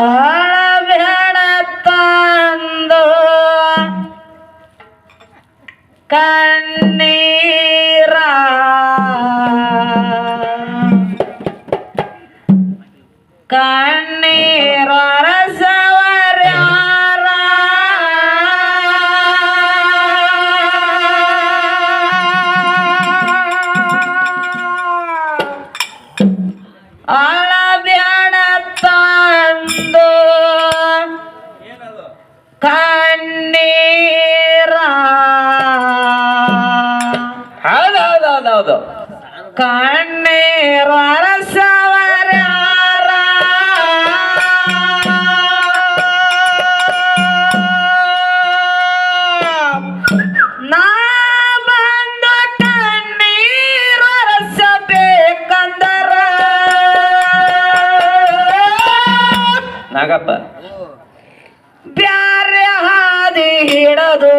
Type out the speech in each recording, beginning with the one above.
Ah! Nagappa ಬ್ಯಾರೆ ಹಾದಿ ಹಿಡದು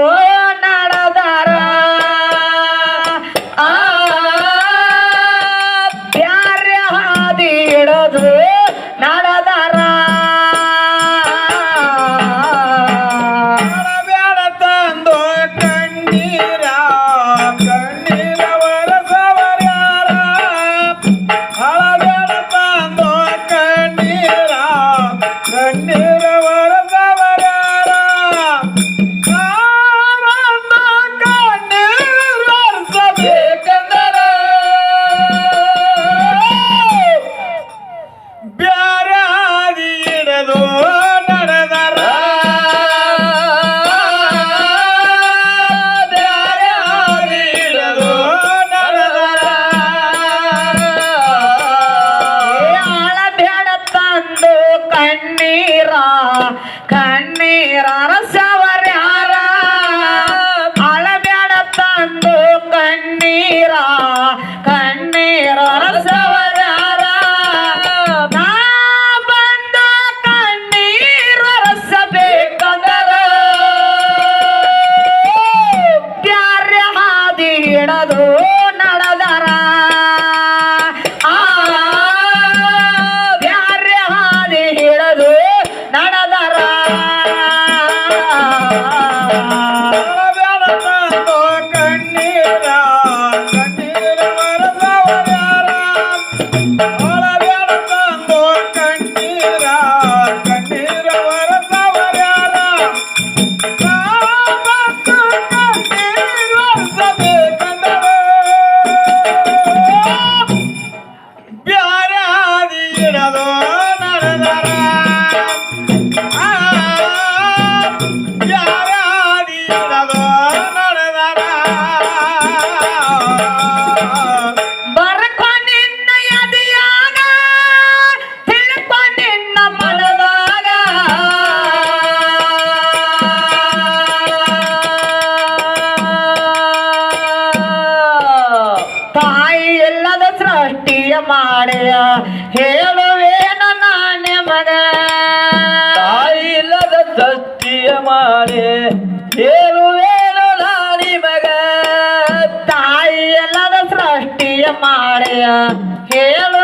ಹೇಳುವೇನ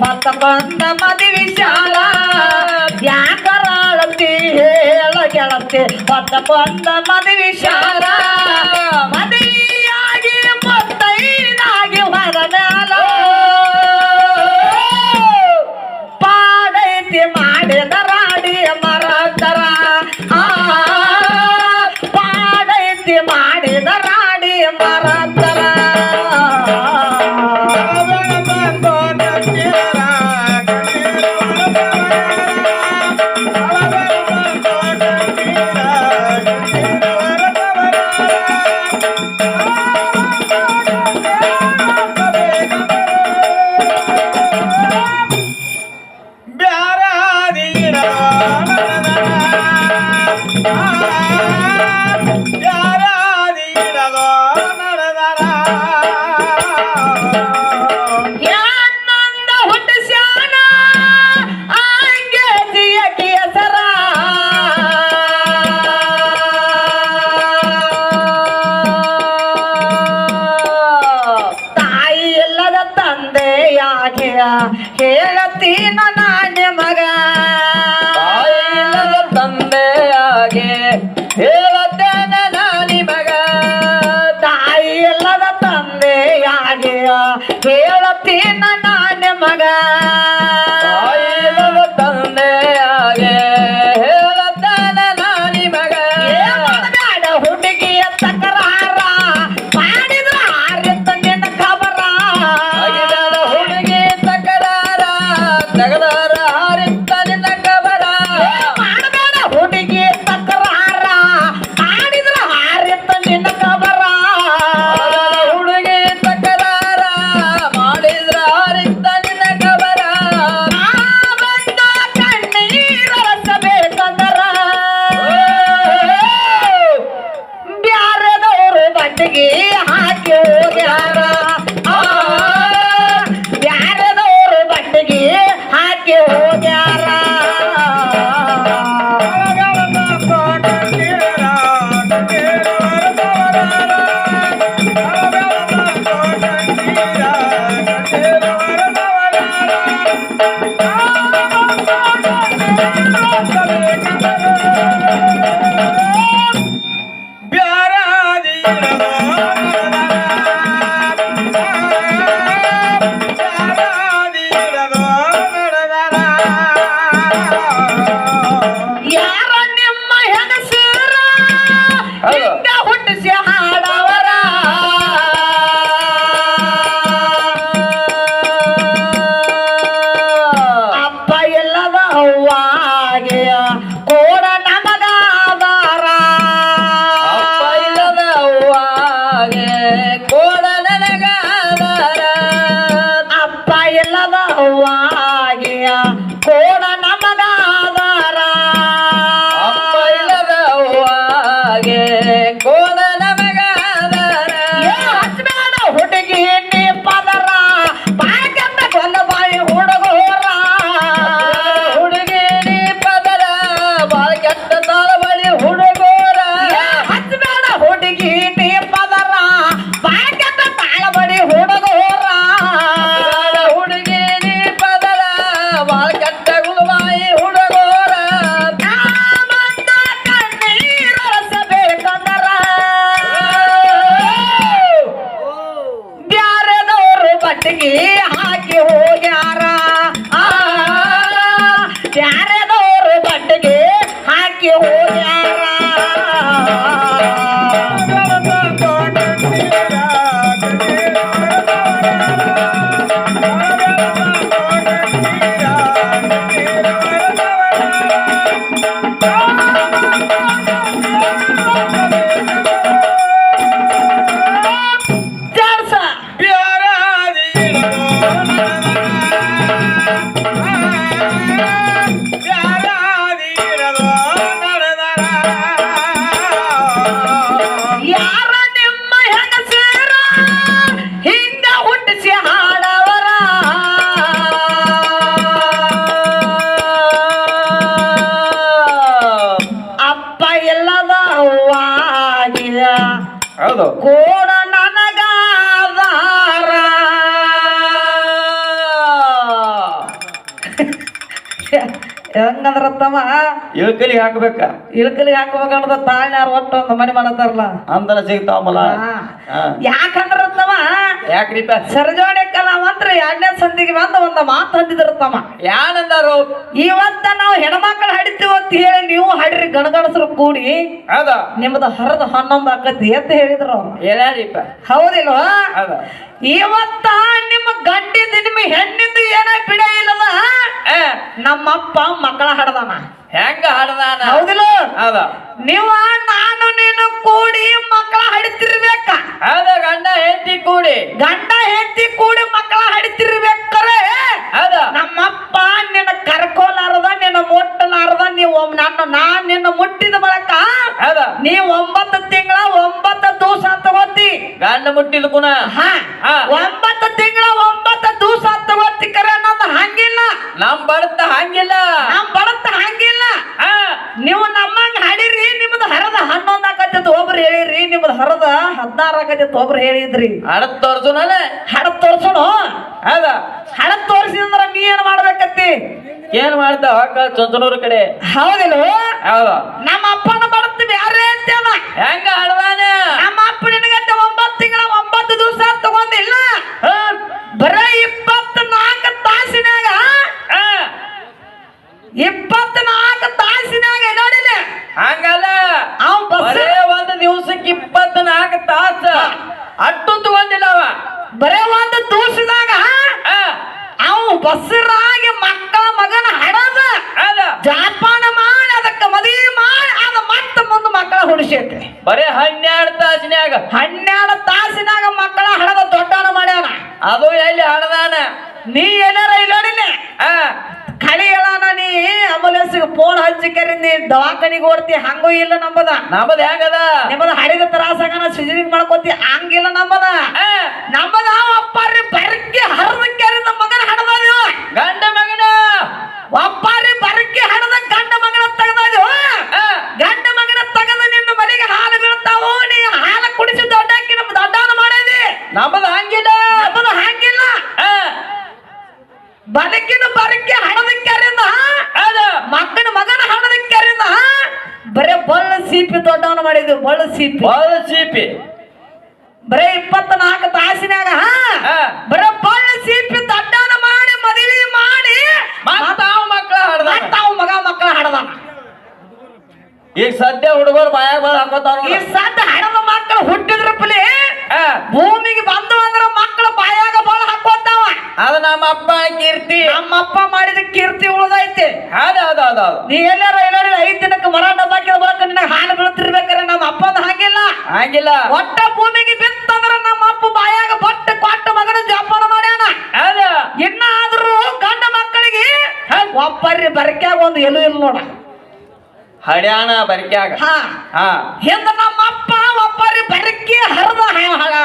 ಹೊತ್ತ ಬಂದ ಮದುವೆ ಶಾಲ ಯಾಕರಾಳತಿ ಹೇಳ ಗೆಳತಿ ಹೊತ್ತ ಬಂದ ಮದುವೆ ಶಾಲ ಕೋಣ ಹೆಂಗಂದ್ರ ತಮ್ಮ? ಇಳಕಲಿ ಹಾಕ್ಬೇಕ. ಇಳ್ಕಲಿಗೆ ಹಾಕ್ಬೇಕಂದ್ರ ತಾಳ್ನ್ಯಾರ ಒಟ್ಟು ಒಂದು ಮನೆ ಮಾಡತ್ತಾರಲ್ಲ? ಅಂದನ ಸಿಗ್ತಾವಲ್ಲ. ಯಾಕಂದ್ರ ತಮ್ಮ? ಯಾಕ್ರಿಪ್ಪ ಸರಜೋಣಿ ಕಲಾವಂತ್ರ ಎರಡನೇ ಸಂಧಿಗೆ ಬಂದು ಒಂದು ಮಾತು ಹಂದಿದ್ರು ತಮ್ಮ. ಯಾರಂದಾರು ಇವತ್ತ ನಾವು ಹೆಣ್ಮಕ್ಳು ಹಾಡಿತೀವಿ ಅಂತ ಹೇಳಿ ನೀವು ಹಡ್ರಿ ಗಣಗಣಸರು ಕೂಡಿ ಅದ ನಿಮ್ದು ಹರದ ಹನ್ನೊಂದು ಆಕತಿ ಅಂತ ಹೇಳಿದ್ರು ಅವ್ರು. ಹೇಳ್ಯಾರಿಪ್ಪ ಹೌದಿಲ್ವಾ? ಹೌದ? ಇವತ್ತ ನಿಮ್ಮ ಗಂಡಿದ್ದು ನಿಮ್ಮ ಹೆಣ್ಣಿಂದ ಏನೋ ಬಿಡ ಇಲ್ಲದ ನಮ್ಮಪ್ಪ ಮಕ್ಕಳ ಹಡದಾನ. ಹೆಂಗ ಹಾಡದಾನ ಹೌದಿಲ್ಲ. ಹೌದ. ನೀವ ನಾನು ನೀನು ಕೂಡಿ ಮಕ್ಕಳ ಹಡಿತಿರ್ಬೇಕ. ಹೌದ ಗಂಡ ಹೆಂಡತಿ ಕೂಡಿ. ಗಂಡ ಹೆಂಡತಿ ಕೂಡಿ ಮಕ್ಕಳ ಹಡಿತಿರ್ಬೇಕಾರೆ. ಹೌದ. ನಮ್ಮಪ್ಪ ನಿನ್ನ ಕರ್ಕೋಲಾರದ ನಿನ್ನ ಮುಟ್ಟಲಾರದ ನೀವು ನನ್ನ ನಾನ್ ನಿನ್ನ ಮುಟ್ಟಿದ ಬಳಕ. ಅದ ನೀ ಒಂಬತ್ತು ತಿಂಗಳ ಒಂಬತ್ತು ದೂಸ ತಗೋತಿ. ಗಂಡ ಮುಟ್ಟಿದ ಗುಣ. ಒಂಬತ್ತು ತಿಂಗಳ ಒಂಬತ್ತು ದೂಸ ತಗೋತಿ ಕರೆ ನಮ್ದು ಹಂಗಿಲ್ಲ. ನಮ್ ಬಡತ ಹಂಗಿಲ್ಲ ನಮ್ ಬಡತ ಹಂಗಿಲ್ಲ ಆ, ನೀವು ನಮ್ಮಂಗ ಹಾಡಿರಿ ನಿಮ್ದು ಹರದ ಹನ್ನೊಂದ್ ಆಕತ್ತಿತ್ತು ಒಬ್ರು ಹೇಳಿರಿ ನಿಮ್ದು ಹರದ ಹದಿನಾರು ಆಕತ್ತಿತ್ತು ಒಬ್ರು ಹೇಳಿದ್ರಿ. ಹಡದ್ ತೋರ್ಸು ನಾನೆ ಹಡದ್ ತೋರ್ಸೋಣ ಹೌದ? ಹಡದ್ ತೋರಿಸಿದ್ರ ನೀ ಏನ್ ಮಾಡ್ಬೇಕತ್ತಿ? ಏನ್ ಮಾಡ್ತಾವ ಅಕ್ಕ ಚಂಚನೂರ್ ಕಡೆ? ಹೌದಿಲ್ಲ ಹೌದು. ನಮ್ಮ ಅಪ್ಪನ ಬಡತ್ ಬ್ಯಾರೆ ಅಂತೇನ ಹೆಂಗ ಹಾಡದಾನ ನಮ್ಮ ಅಪ್ಪ ನಿನಗತ್ತೆ ಒಂಬತ್ತು ತಿಂಗಳ ಒಂಬತ್ತು ದಿವಸ ತಗೊಂಡಿಲ್ಲ ಆ, ಬರೇ ಇಪ್ಪತ್ನಾಲ್ಕು ತಾಸಿನಾಗ ಆ, ಇಪ್ಪತ್ನಾಲ್ಕು ತಾಸಿನಾಗ ನೋಡಿಲ್ಲ ಹಂಗಲ್ಲ ಅವ್ ಬಸ್ ಬರೇ ಒಂದ್ ದಿವ್ಸಕ್ಕೆ ಇಪ್ಪತ್ನಾಲ್ಕು ತಾಸ ಅಟ್ಟು ತಗೊಂಡಿಲ್ಲ ಅವ ಬರೇ ಒಂದು ದಿವಸದಾಗ ಆ, ಅವ್ ಬಸ್ರಾಗಿ ಮಕ್ಕಳ ಮಗನ ಹಡದ ಹೌದ. ಜಾಪಾನ ಮಾಡಿ ಅದಕ್ಕೆ ಮದುವೆ ಮಾಡಿ ಅದ ಮತ್ತೆ ಮುಂದೆ ಮಕ್ಕಳ ಹುಡಿಸೈತೆ ಬರೇ ಹನ್ನೆರಡು ತಾಸಿನ್ಯಾಗ. ಹನ್ನೆರಡು ತಾಸಿನಾಗ ಮಕ್ಕಳ ಹಡದ ದೊಡ್ಡನ ಮಾಡ್ಯಾನ. ಅದು ಎಲ್ಲಿ ಹಣದಾನ? ನೀ ಏನಾರ ಇಲ್ಲೋಡಿಲ್ಲ ಕಳಿ ಹೇಳಾನ ನೀ ಆಂಬುಲೆನ್ಸ್ ಫೋನ್ ಹಚ್ಚಿ ಕರಿ ನೀ ದವಾಖಾನಿಗೆ ಓಡ್ತಿ ಹಂಗೂ ಇಲ್ಲ ನಂಬದ. ನಂಬದ ಹೆಂಗದ? ನಿಮ್ಮದ ಹರಿದ ತ್ರಾಸಾಗನ ಸಿಜರಿಂಗ್ ಮಾಡ್ಕೋತಿ ಹಂಗಿಲ್ಲ ನಂಬದ. ನಂಬದ ಅಪ್ಪ ನಮ್ಮ ಮಗನ ಹಡದ ಗಂಡ ಮಗನ ಒಪ್ಪಾರಿ ಬರಕ್ಕೆ ಹಣದ ಗಂಡ ಮಗನ ತಗದು ಗಂಡ ಮಗನ ತಗದ ನಿನ್ನ ಮನೆಗೆ ಹಾಲು ಬೀಳ್ತಾವು ನೀ ಹಾಲು ಕುಡಿಸಿ ದೊಡ್ಡಕ್ಕಿ ನಮ್ಮ ದೊಡ್ಡವನ ಮಾಡೇದಿ? ನಮ್ಮದ್ ಹಂಗಿಲ್ಲ. ನಮ್ಮದು ಹಂಗಿಲ್ಲ. ಬದುಕಿನ ಬರಕ್ಕೆ ಹಣದ ಹೌದ. ಮಕ್ಕನ ಮಗನ ಹಣದ ಹಣದಕ್ಕಾರಿಂದ ಬರೇ ಬಳ್ಳ ಸೀಪಿ ದೊಡ್ಡವನ ಮಾಡಿದ್ವಿ ಬಳ್ಳ ಸೀಪಿ. ಬಳ್ಳ ಸೀಪಿ. ಬರೇ ಇಪ್ಪತ್ನಾಲ್ಕು ತಾಸಿನಾಗ ಬರೇ ಬಳ್ಳ ಸೀಪಿ ಮದುವೆ ಮಾಡಿ ಮಕ್ಕಳ ಹಾಡ್ದ ಮತ್ತ ಮಗ ಮಕ್ಕಳ ಹಡದಾನ. ಈಗ ಸದ್ಯ ಹುಡುಗರು ಬಾಯಾಗ ಬಾಳ ಹಾಕೋತಾರ ಈ ಸದ್ಯ ಹಣದ ಮಕ್ಕಳು ಹುಟ್ಟಿದ್ರ ಪಲಿ ಭೂಮಿಗೆ ಬಂದು ಅಂದ್ರೆ ಮಕ್ಕಳು ಬಾಯಾಗ ಬಾಳ ಹಾಕೋತಾವ. ಅದ ನಮ್ಮ ಅಪ್ಪ ಕೀರ್ತಿ. ನಮ್ಮಪ್ಪ ಮಾಡಿದ ಕೀರ್ತಿ ಉಳಿದೈತಿ. ಹೌದು ಹೌದು ಹೌದು ನೀ ಎಲ್ಲಾರ ಎಲ್ಲಾರ ಐದ್ ದಿನಕ್ಕೆ ಮರ ಡಬ್ಬಾಕಿದ ಬಳಕ ನಿನಗೆ ಹಾಲು ಬೀಳ್ತಿರ್ಬೇಕಾರೆ ನಮ್ಮ ಅಪ್ಪಂದ ಹಾಗಿಲ್ಲ. ಹಾಗಿಲ್ಲ. ಒಟ್ಟ ಭೂಮಿಗೆ ಬಿತ್ತಂದ್ರೆ ನಮ್ಮ ಅಪ್ಪ ಬಾಯಾಗ ಬಟ್ಟ ಕೊಟ್ಟ ಮಗನ ಜೋಪಾನ ಮಾಡ್ಯಾನ. ಇನ್ನ ಆದ್ರೂ ಗಂಡ ಮಕ್ಕಳಿಗೆ ಒಪ್ಪರ್ರಿ ಬರಕ್ಯಾಗ ಒಂದು ಎಲು ಇಲ್ಲ ನೋಡ. ಹಡ್ಯಾಣ ಬರಿಕ್ಯಾಗ. ಹಾ. ಹಾ. ಹಿಂದ ನಮ್ಮಪ್ಪ ಒಪ್ಪರಿ ಬರಕ್ಕೆ ಹರದ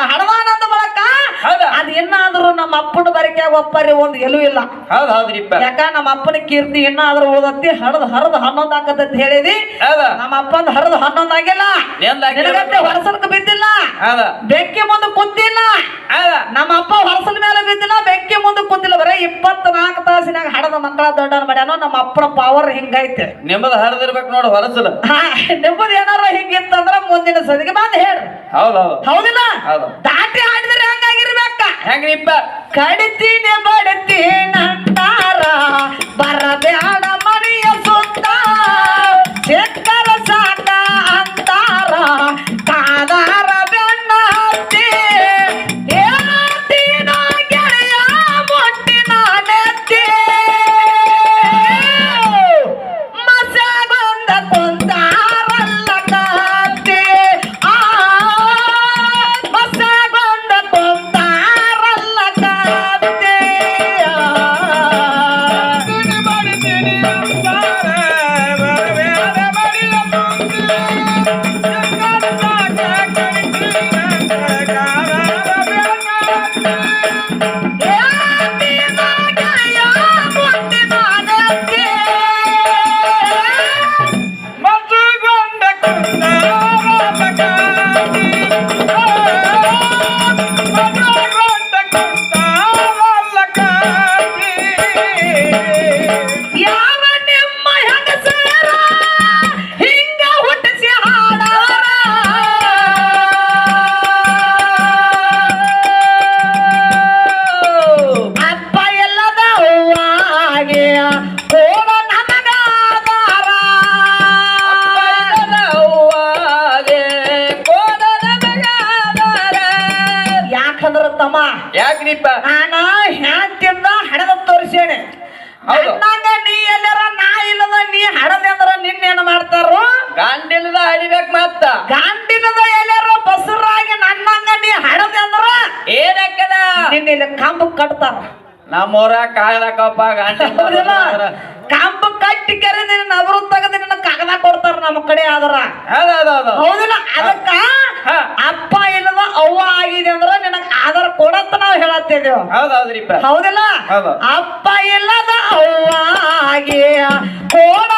ಹಡದಾನಂದ ಬಳಕ ಹೌದಾ? ಅದ್ ಇನ್ನಾದ್ರೂ ನಮ್ಮ ಅಪ್ಪನ ಬರಕ್ಯಾಗ ಒಪ್ಪರಿ ಒಂದು ಎಲ್ಲೂ ಇಲ್ಲ. ಹೌದು ಹೌದ್ರಿಪ್ಪ ಯಾಕ ನಮ್ಮ ಅಪ್ಪನ ಕೀರ್ತಿ ಇನ್ನಾದ್ರೂ ಉಳ್ದತ್ತಿ ಹರದ ಹನ್ನೊಂದ್ ಅಂತ ಹೇಳಿದಿ. ಹೌದಾ? ನಮ್ಮ ಅಪ್ಪಂದ ಹರದ್ ಹನ್ನೊಂದ್ ಆಗಿಲ್ಲ. ನಿನಗಂತೆ ಹೊರಸಲ್ಕ ಬಿದ್ದಿಲ್ಲ. ಹೌದ? ಬೆಂಕಿ ಮುಂದೆ ಕುಂತಿಲ್ಲ. ನಮ್ಮ ಅಪ್ಪ ಹೊರಸಲ ಮೇಲೆ ಬಿದ್ದಿಲ್ಲ ಬೆಂಕಿ ಮುಂದೆ ಕುಂತಿಲ್ಲ. ಬರೀ ಇಪ್ಪತ್ನಾಲ್ಕು ತಾಸಿನಾಗ ಹಡದ ಮಕ್ಕಳ ದೊಡ್ಡನ ಮಾಡ್ಯಾನೋ ನಮ್ಮ ಅಪ್ಪನ ಪವರ್ ಹಿಂಗೈತೆ. ನಿಮ್ಮದು ಹರದಿರ್ಬೇಕು ನೋಡು ಹೊರಸಲು ನಿಮ್ಮದ ಏನಾರ ಹಿಂಗಿತ್ತಂದ್ರ ಮುಂದಿನ ಸದಿಗೆ ಬಂದ್ ಹೇಳ್ರಿ. ಹೌದು ಹೌದು. ಹೌದಿಲ್ಲ? ಹೌದು. ದಾಟಿ ಆಡಿದ್ರೆ ಹಂಗಾಗಿರ್ಬೇಕ ಹೆಂಗ್ರಿಪ್ಪ? ಕಡಿತೀನಿ ಬಡಿತೀನಂತಾರ ಬರಬ್ಯಾಡ ಮನೆಯ ಕೋಡ ನನಗಾದಾರ ಕೋಡನ ಮಗನಾರ. ಯಾಕಂದ್ರ ತಮ್ಮ ಯಾಕ್ರಿಪ್ಪ? ನಾನ ಹ್ಯಾಂತಿಂದ ಹಣದ ತೋರಿಸೇನೆ. ಹೌದು. ನೀ ಎಲ್ಲರ ನಾ ಇಲ್ಲದ ನೀ ಹಡದೆ ಅಂದ್ರ ನಿನ್ನೇನ್ ಮಾಡ್ತಾರೋ ಗಾಂಡಿಲ್ದ ಹಡಿಬೇಕು ಮತ್ತ. ಗಾಂಡಿನದ ಎಲ್ಲರ ಬಸರಾಗಿ ನನ್ನಂಗ ನೀ ಹಡದೆ ಅಂದ್ರ ಏನಕ್ಕದ? ನಿನ್ನ ಇಲ್ಲಿ ಕಂಬ ಕಟ್ತಾರ. ಹೌದಿಲ್ಲ? ಗಾಂಡಿ ಕಂಬ ಕಟ್ಟಿ ಕರೆ ನಿನ್ನ ಅವರು ತೆಗೆದು ನಿನ್ನ ಕಾಗದ ಕೊಡ್ತಾರ ನಮ್ಮ ಕಡೆ ಆದ್ರ. ಹೌದಿಲ್ಲ? ಅದಕ್ಕ. ಅಪ್ಪ ಇಲ್ಲದ ಅವ್ವ ಆಗಿದೆ ಅಂದ್ರ ನಿನಗ ಆಧಾರ ಕೊಡತ್ತ ನಾವು ಹೇಳತ್ತಿದ್ದೇವ. ಹೌದಿಲ್ಲ? ಹೌದು. ಅಪ್ಪ ಇಲ್ಲದ ಅವ್ವ ಆಗಿ ಕೋಡ